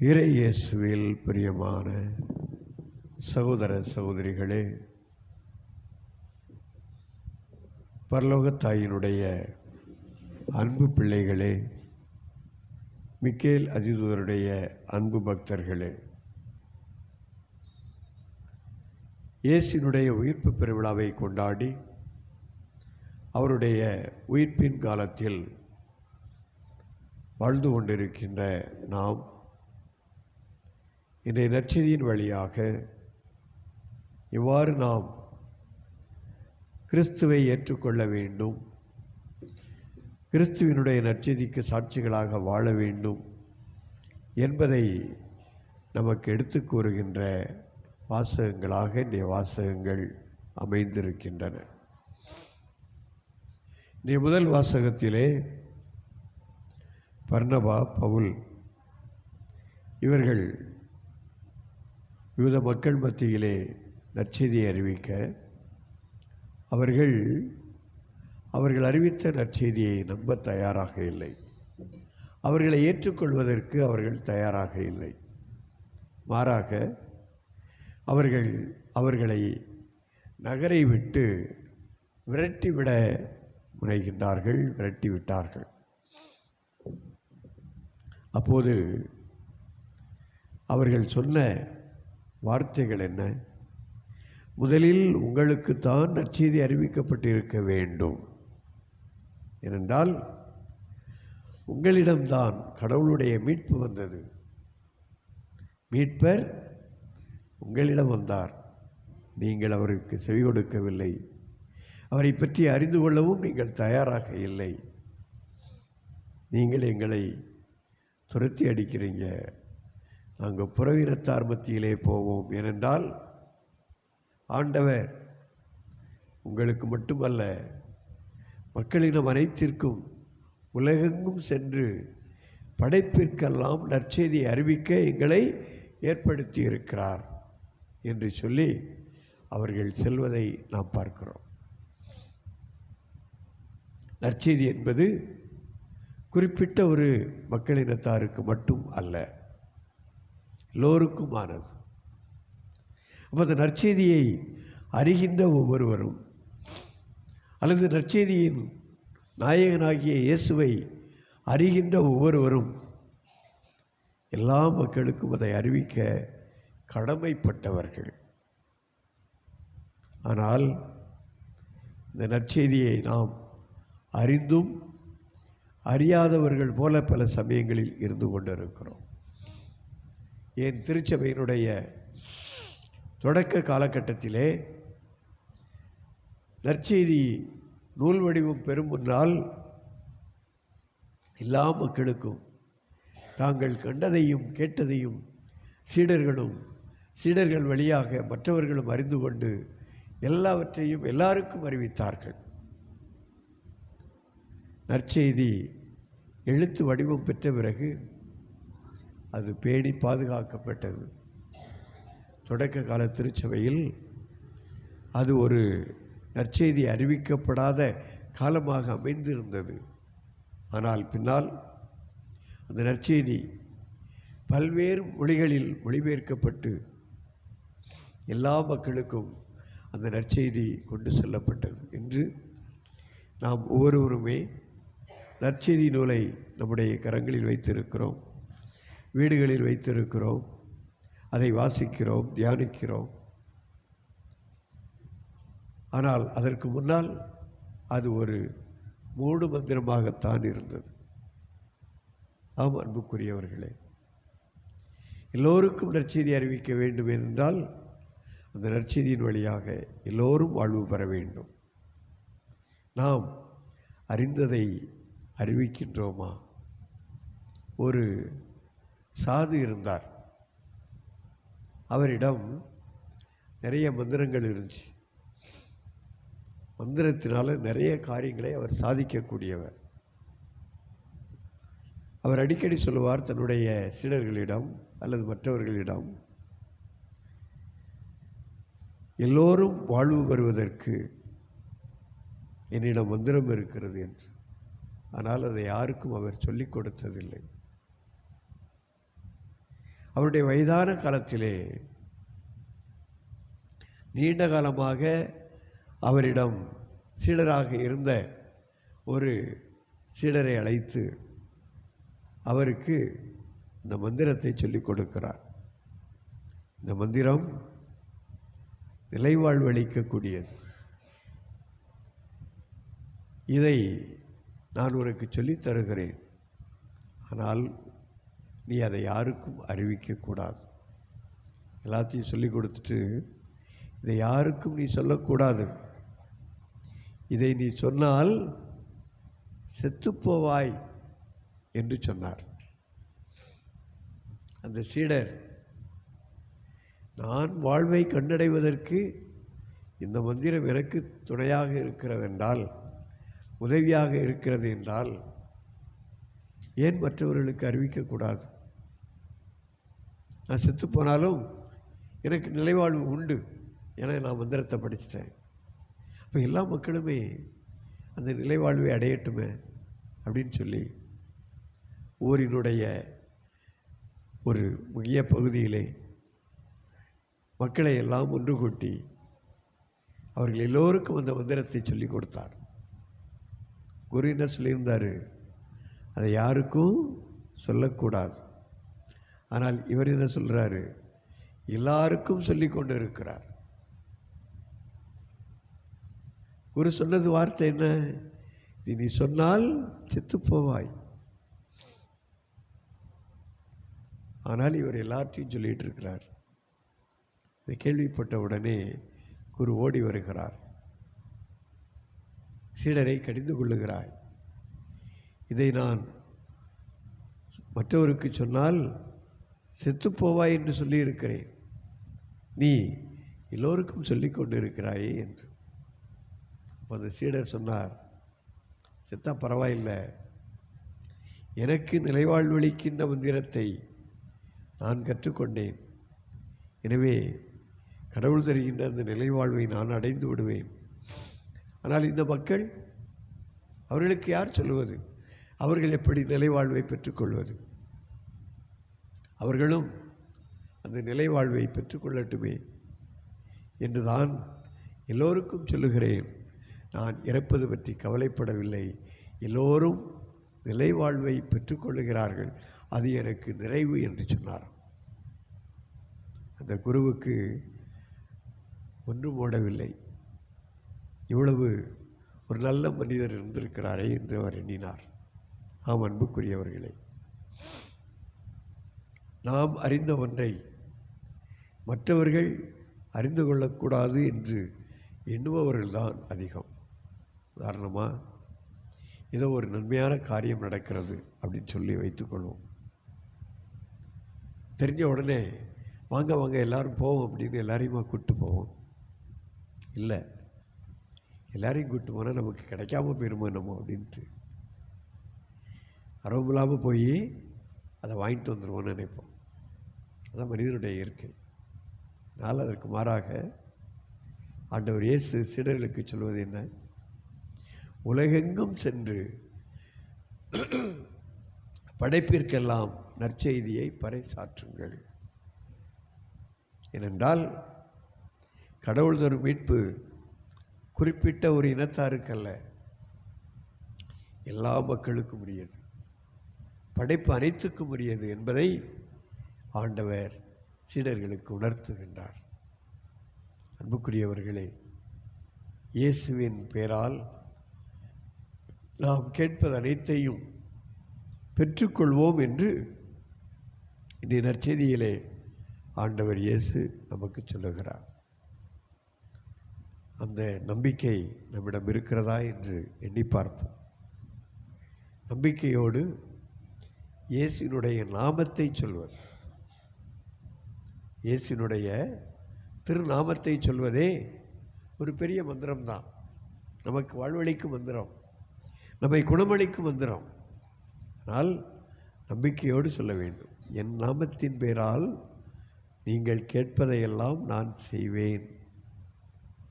இறை இயேசுவில் பிரியமான சகோதர சகோதரிகளே பரலோக தாயினுடைய அன்பு பிள்ளைகளே மிக்கேல் அதிதூதருடைய அன்பு பக்தர்களே இயேசினுடைய உயிர்ப்பு பெருவிழாவை கொண்டாடி அவருடைய உயிர்ப்பின் காலத்தில் வாழ்ந்து கொண்டிருக்கின்ற நாம் இன்றைய நற்செய்தியின் வழியாக இவ்வாறு நாம் கிறிஸ்துவை ஏற்றுக்கொள்ள வேண்டும். கிறிஸ்துவினுடைய நற்செய்திக்கு சாட்சிகளாக வாழ வேண்டும் என்பதை நமக்கு எடுத்து கூறுகின்ற வாசகங்களாக இன்றைய வாசகங்கள் அமைந்திருக்கின்றன. இன்றைய முதல் வாசகத்திலே பர்ணபா பவுல் இவர்கள் யூத மக்கள் மத்தியிலே நற்செய்தியை அறிவிக்க அவர்கள் அவர்கள் அறிவித்த நற்செய்தியை நம்ப தயாராக இல்லை. அவர்களை ஏற்றுக்கொள்வதற்கு அவர்கள் தயாராக இல்லை. மாறாக அவர்கள் அவர்களை நகரை விட்டு விரட்டிவிட முனைகின்றார்கள் விரட்டி விட்டார்கள் அப்போது அவர்கள் சொன்ன வார்த்தைகள் என்ன? முதலில் உங்களுக்குத்தான் நற்செய்தி அறிவிக்கப்பட்டிருக்க வேண்டும். ஏனென்றால் உங்களிடம்தான் கடவுளுடைய மீட்பு வந்தது. மீட்பர் உங்களிடம் வந்தார். நீங்கள் அவருக்கு செவி கொடுக்கவில்லை. அவரை பற்றி அறிந்து கொள்ளவும் நீங்கள் தயாராக இல்லை. நீங்கள் எங்களை துரத்தி அடிக்கிறீங்க. நாங்கள் புறவினத்தார் மத்தியிலே போவோம். ஏனென்றால் ஆண்டவர் உங்களுக்கு மட்டுமல்ல மக்களிடம் அனைத்திற்கும் உலகெங்கும் சென்று படைப்பிற்கெல்லாம் நற்செய்தியை அறிவிக்க எங்களை ஏற்படுத்தி இருக்கிறார் என்று சொல்லி அவர்கள் செல்வதை நாம் பார்க்கிறோம். நற்செய்தி என்பது குறிப்பிட்ட ஒரு மக்களினத்தாருக்கு மட்டும் அல்ல. எல்லோருக்குமானது. அப்போ அந்த நற்செய்தியை அறிகின்ற ஒவ்வொருவரும் அல்லது நற்செய்தியின் நாயகனாகிய இயேசுவை அறிகின்ற ஒவ்வொருவரும் எல்லா மக்களுக்கும் அதை அறிவிக்க கடமைப்பட்டவர்கள். ஆனால் இந்த நற்செய்தியை நாம் அறிந்தும் அறியாதவர்கள் போல பல சமயங்களில் இருந்து கொண்டிருக்கிறோம். என் திருச்சபையினுடைய தொடக்க காலகட்டத்திலே நற்செய்தி நூல் வடிவம் பெறும் முன்னால் எல்லா மக்களுக்கும் தாங்கள் கண்டதையும் கேட்டதையும் சீடர்களும் சீடர்கள் வழியாக மற்றவர்களும் அறிந்து கொண்டு எல்லாவற்றையும் எல்லாருக்கும் அறிவித்தார்கள். நற்செய்தி எழுத்து வடிவம் பெற்ற பிறகு அது பேணி பாதுகாக்கப்பட்டது. தொடக்க கால திருச்சபையில் அது ஒரு நற்செய்தி அறிவிக்கப்படாத காலமாக அமைந்திருந்தது. ஆனால் பின்னால் அந்த நற்செய்தி பல்வேறு மொழிகளில் மொழிபெயர்க்கப்பட்டு எல்லா மக்களுக்கும் அந்த நற்செய்தி கொண்டு செல்லப்பட்டது என்று நாம் ஒவ்வொருவருமே நற்செய்தி நூலை நம்முடைய கரங்களில் வைத்திருக்கிறோம். வீடுகளில் வைத்திருக்கிறோம். அதை வாசிக்கிறோம் தியானிக்கிறோம். ஆனால் அதற்கு முன்னால் அது ஒரு மூடு மந்திரமாகத்தான் இருந்தது. ஆம் அன்புக்குரியவர்களே. எல்லோருக்கும் நற்செய்தி அறிவிக்க வேண்டும் என்றால் அந்த நற்செய்தியின் வழியாக எல்லோரும் வாழ்வு பெற வேண்டும். நாம் அறிந்ததை அறிவிக்கின்றோமா? ஒரு சாது இருந்தார். அவரிடம் நிறைய மந்திரங்கள் இருந்துச்சு. மந்திரத்தினால நிறைய காரியங்களை அவர் சாதிக்கக்கூடியவர். அவர் அடிக்கடி சொல்லுவார் தன்னுடைய சீடர்களிடம் அல்லது மற்றவர்களிடம் எல்லோரும் வாழ்வு பெறுவதற்கு என்னிடம் மந்திரம் இருக்கிறது என்று. ஆனால் அதை யாருக்கும் அவர் சொல்லிக் கொடுத்ததில்லை. அவருடைய வயதான காலத்திலே நீண்ட காலமாக அவரிடம் சீடராக இருந்த ஒரு சீடரை அழைத்து அவருக்கு இந்த மந்திரத்தை சொல்லிக் கொடுக்கிறார். இந்த மந்திரம் நிலைவாழ்வு அளிக்கக்கூடியது. இதை நான் உனக்கு சொல்லித் தருகிறேன். ஆனால் நீ அதை யாருக்கும் அறிவிக்கக்கூடாது எல்லாத்தையும் சொல்லி கொடுத்துட்டு இதை யாருக்கும் நீ சொல்லக்கூடாது இதை நீ சொன்னால் செத்துப்போவாய் என்று சொன்னார். அந்த சீடர் நான் வாழ்வை கண்டடைவதற்கு இந்த மந்திரம் எனக்கு துணையாக இருக்கிறதென்றால் உதவியாக இருக்கிறது என்றால் ஏன் மற்றவர்களுக்கு அறிவிக்கக்கூடாது நான் செத்து போனாலும் எனக்கு நிலைவாழ்வு உண்டு என நான் மந்திரத்தை படிச்சிட்டேன். அப்போ எல்லா மக்களுமே அந்த நிலைவாழ்வை அடையட்டுமே அப்படின்னு சொல்லி ஊரினுடைய ஒரு முக்கிய பகுதியிலே மக்களை எல்லாம் ஒன்று கூட்டி அவர்கள் எல்லோருக்கும் அந்த மந்திரத்தை சொல்லி கொடுத்தார். குரு என்ன சொல்லியிருந்தார்? அதை யாருக்கும் சொல்லக்கூடாது. ஆனால் இவர் என்ன சொல்கிறாரு எல்லாருக்கும் சொல்லி கொண்டு இருக்கிறார் குரு சொன்னது வார்த்தை என்ன? நீ சொன்னால் செத்துப்போவாய். ஆனால் இவர் எல்லாத்தையும் சொல்லிட்டு இருக்கிறார். இதை கேள்விப்பட்ட உடனே குரு ஓடி வருகிறார். சீடரை கடிந்து கொள்ளுகிறாய். இதை நான் மற்றவருக்கு சொன்னால் செத்துப்போவாய் என்று சொல்லியிருக்கிறேன். நீ எல்லோருக்கும் சொல்லிக் கொண்டு இருக்கிறாயே என்று. அப்போ அந்த சீடர் சொன்னார் செத்தா பரவாயில்லை. எனக்கு நிலைவாழ்வளிக்கின்ற மந்திரத்தை நான் கற்றுக்கொண்டேன். எனவே கடவுள் தருகின்ற அந்த நிலைவாழ்வை நான் அடைந்து விடுவேன். ஆனால் இந்த மக்கள் அவர்களுக்கு யார் சொல்லுவது? அவர்கள் எப்படி நிலைவாழ்வை பெற்றுக்கொள்வது? அவர்களும் அந்த நிலைவாழ்வை பெற்றுக்கொள்ளட்டுமே என்றுதான் எல்லோருக்கும் சொல்லுகிறேன். நான் இறப்பது பற்றி கவலைப்படவில்லை. எல்லோரும் நிலைவாழ்வை பெற்றுக்கொள்ளுகிறார்கள். அது எனக்கு நிறைவு என்று சொன்னார். அந்த குருவுக்கு ஒன்றும் ஓடவில்லை. இவ்வளவு ஒரு நல்ல மனிதர் இருந்திருக்கிறாரே என்று அவர் எண்ணினார். ஆம் அன்புக்குரியவர்களே. நாம் அறிந்த ஒன்றை மற்றவர்கள் அறிந்து கொள்ளக்கூடாது என்று எண்ணுபவர்கள்தான் அதிகம். உதாரணமாக ஏதோ ஒரு நன்மையான காரியம் நடக்கிறது அப்படின்னு சொல்லி வைத்துக்கொள்வோம் தெரிஞ்ச உடனே வாங்க வாங்க எல்லோரும் போவோம் அப்படின்னு எல்லாரையுமா கூப்பிட்டு போவோம்? இல்லை. எல்லாரையும் கூப்பிட்டு போனால் நமக்கு கிடைக்காம போயிருமோ என்னமோ அப்படின்ட்டு. அறவும் இல்லாமல் போய் அதை வாங்கிட்டு வந்துடுவோம்னு நினைப்போம். அதான் மனிதனுடைய இயற்கை. அதனால் அதற்கு மாறாக ஆண்டவர் இயேசு சீடர்களுக்கு சொல்வது என்ன? உலகெங்கும் சென்று படைப்பிற்கெல்லாம் நற்செய்தியை பறைசாற்றுங்கள். ஏனென்றால் கடவுள் தரும் மீட்பு குறிப்பிட்ட ஒரு இனத்தாருக்கல்ல எல்லா மக்களுக்கும் உரியது. படைப்பு அனைத்துக்கும் உரியது என்பதை ஆண்டவர் சீடர்களுக்கு உணர்த்துகின்றார். அன்புக்குரியவர்களே இயேசுவின் பெயரால் நாம் கேட்பது அனைத்தையும் பெற்றுக்கொள்வோம் என்று இன்றைய நற்செய்தியிலே ஆண்டவர் இயேசு நமக்கு சொல்லுகிறார். அந்த நம்பிக்கை நம்மிடம் இருக்கிறதா என்று எண்ணி பார்ப்போம். நம்பிக்கையோடு இயேசுவினுடைய நாமத்தை சொல்வது. இயேசுவினுடைய திருநாமத்தை சொல்வதே ஒரு பெரிய மந்திரம்தான். நமக்கு வாழ்வழிக்கும் மந்திரம். நம்மை குணமளிக்கும் மந்திரம். ஆனால் நம்பிக்கையோடு சொல்ல வேண்டும். என் நாமத்தின் பேரால் நீங்கள் கேட்பதையெல்லாம் நான் செய்வேன்.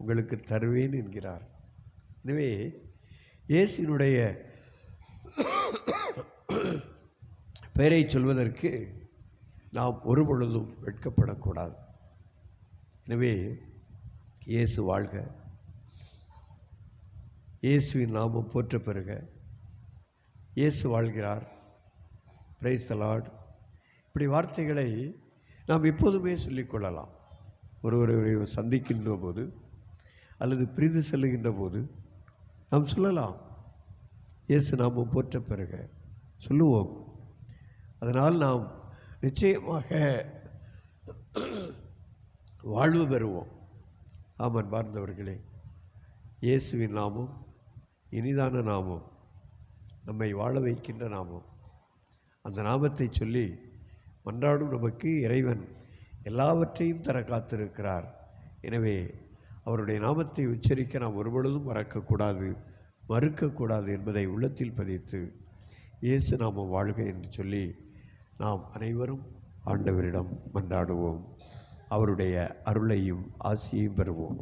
உங்களுக்கு தருவேன் என்கிறார். எனவே இயேசுனுடைய பெயரை சொல்வதற்கு நாம் ஒரு பொழுதும் வெட்கப்படக்கூடாது. எனவே இயேசு வாழ்க. இயேசுவின் நாமம் போற்ற பெறுக. இயேசு வாழ்கிறார். பிரைஸ் தலாட் இப்படி வார்த்தைகளை நாம் எப்போதுமே சொல்லிக்கொள்ளலாம் ஒருவரை சந்திக்கின்ற போது அல்லது பிரிந்து செல்லுகின்ற போது நாம் சொல்லலாம். இயேசு நாமம் போற்ற பிறகு. சொல்லுவோம். அதனால் நாம் நிச்சயமாக வாழ்வு பெறுவோம். ஆமன் பார்ந்தவர்களே இயேசுவின் நாமம் இனிதான நாமம் நம்மை வாழ வைக்கின்ற நாமம். அந்த நாமத்தை சொல்லி மன்றாடும் நமக்கு இறைவன் எல்லாவற்றையும் தர காத்திருக்கிறார். எனவே அவருடைய நாமத்தை உச்சரிக்க நாம் ஒருபொழுதும் மறக்கக்கூடாது மறுக்கக்கூடாது என்பதை உள்ளத்தில் பதித்து இயேசு நாமம் வாழ்க என்று சொல்லி நாம் அனைவரும் ஆண்டவரிடம் மன்றாடுவோம். அவருடைய அருளையும் ஆசியையும் பெறுவோம்.